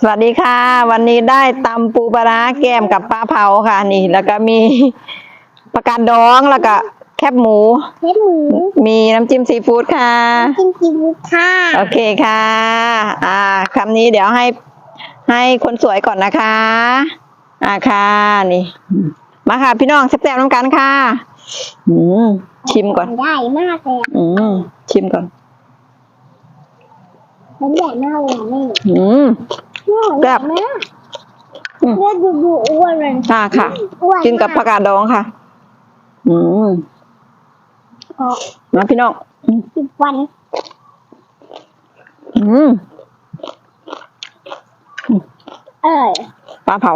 สวัสดีค่ะ วันนี้ได้ตำปูปลาร้าแกมกับปลาเผาค่ะนี่ แล้วก็มีประกาศดองแล้วก็แคบหมู เฮ็ดหมูมีน้ำจิ้มซีฟู้ดค่ะ กินกินค่ะโอเคค่ะ อ่าคำนี้เดี๋ยวให้ให้คนสวยก่อนนะคะ อ่าค่ะนี่ มาค่ะ พี่น้องแซ่บๆน้ำกันค่ะ อืมชิมก่อน ได้มากเลยอะอืมชิมก่อน มันใหญ่มากเลยอะแม่อืม ใหญ่มากอืมเลือดดูดูอ้วนเลยค่ะค่ะ อ้วนกินกับผักกาดดองค่ะ อืมพอมาพี่น้องอืมสิบวันอืมเออปลาเผา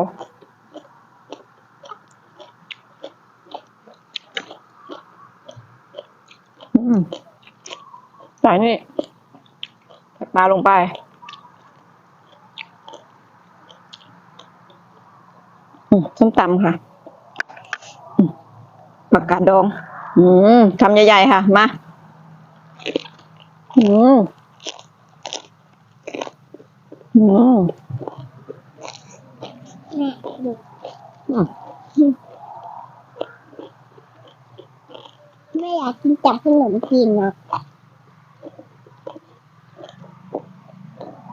อืมใส่นี่ใส่ปลาลงไป อืม ส้มตำค่ะอืมผักกาดดอง อืมทำใหญ่ๆค่ะ มา อืม อืมแม่ดูอืมไม่อยากกินจับขนมจีนนะ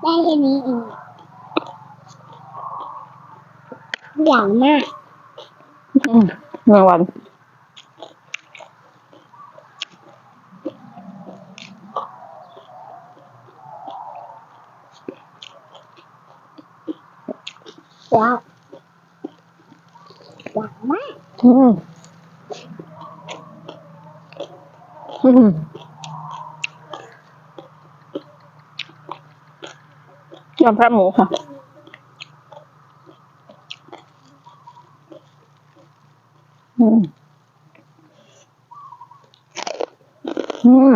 ได้แค่นี้เอง ใหญ่มากอืมรางวัลว้าวใหญ่มากอืมอืมยำแพะหมูค่ะ อืมอืม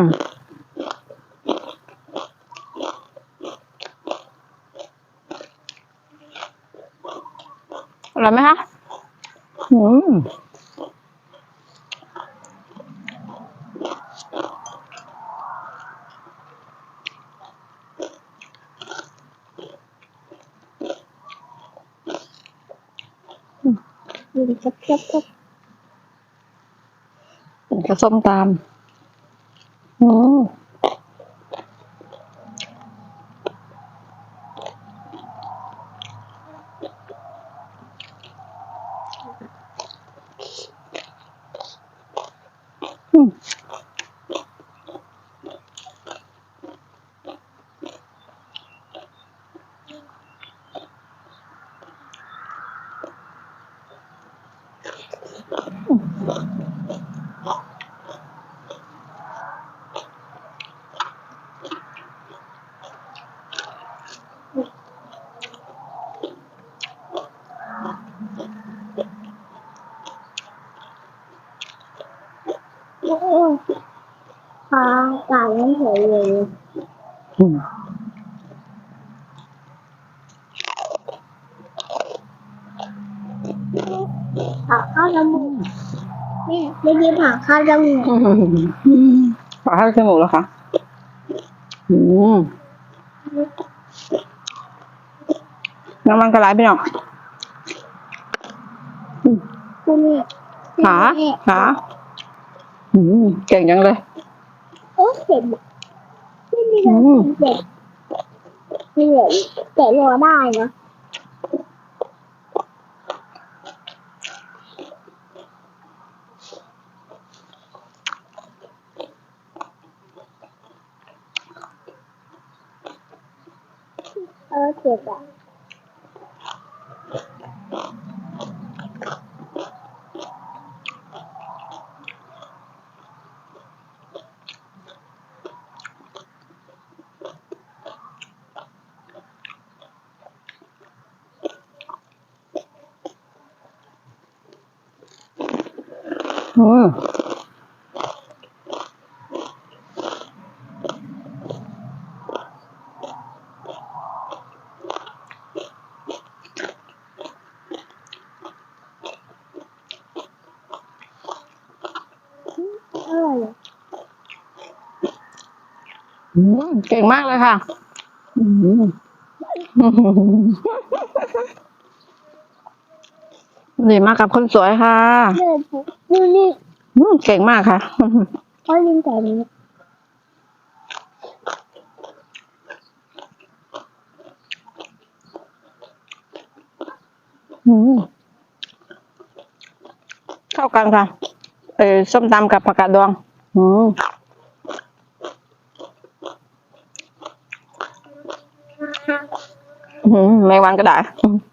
อร่อยไหมคะอืมกินกับกับ กับส้มตำอืมอืม โอ้ปลาไก่ไม่เฉยเลยอืมผ่าข้าวจมูกเนี่ยไม่ได้ผ่าข้าวจมูกอืมขอให้จมูกแล้วค่ะอืมน้ำมันกระไรพี่น้องอืมคุณนี่ขาขา อืมเก่งจังเลย โอ้เจ็บไม่มีอะไรเจ็บไม่เหลือแต่รอได้นะเออเจ็บอะ อืมเก่งมากเลยค่ะ อืมดีมากกับคนสวยค่ะเดินดูนี่อืมเก่งมากค่ะเขาลิงแต่นี้อืมเข้ากันค่ะ เออส้มตำกับผักกาดดอง อืมอืมแมงวันก็ได้นี่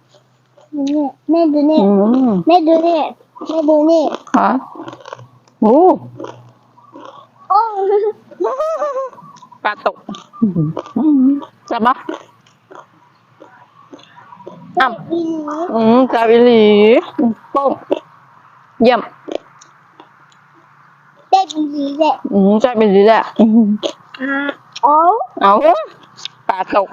แม่ดูนี่อืมแม่ดูนี่แม่ดูนี่ฮะโอ้โอ้ปลาตกอืมจับปะอ้ำ อีหลีอืมจับอีหลีโป้งเยี่ยมเด็กอีหลีเด็กอืมจับอีหลีแหละอืมอ่าโอ้เอาปลาตก